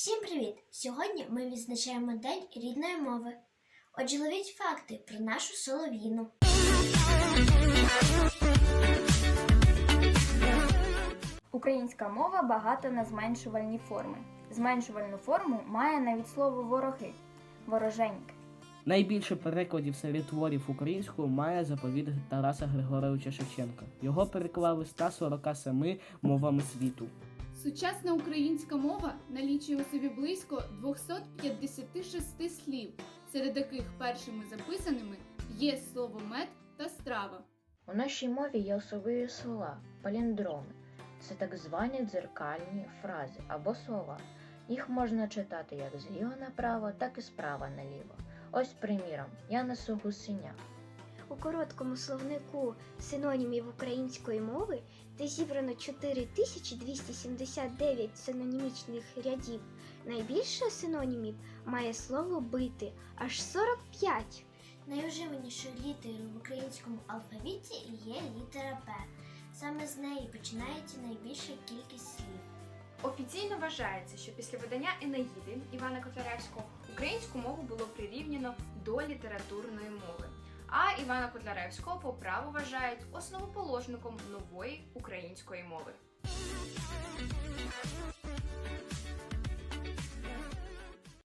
Всім привіт! Сьогодні ми відзначаємо День рідної мови. Отже, ловіть факти про нашу солов'їну. Українська мова багата на зменшувальні форми. Зменшувальну форму має навіть слово вороги вороженьки. Найбільше перекладів серед творів українською має заповіт Тараса Григоровича Шевченка. Його переклали 147 мовами світу. Сучасна українська мова налічує у собі близько 256 слів, серед яких першими записаними є слово мед та страва. У нашій мові є особливі слова, паліндроми. Це так звані дзеркальні фрази або слова. Їх можна читати як зліва направо, так і справа наліво. Ось приміром, я несу гусеня. У короткому словнику синонімів української мови, де зібрано 4279 синонімічних рядів, найбільше синонімів має слово бити аж 45. Найуживанішою літерою в українському алфавіті є літера П. Саме з неї починається найбільша кількість слів. Офіційно вважається, що після видання Енеїди Івана Котляревського українську мову було прирівняно до літературної мови. А Івана Котляревського по праву вважають основоположником нової української мови.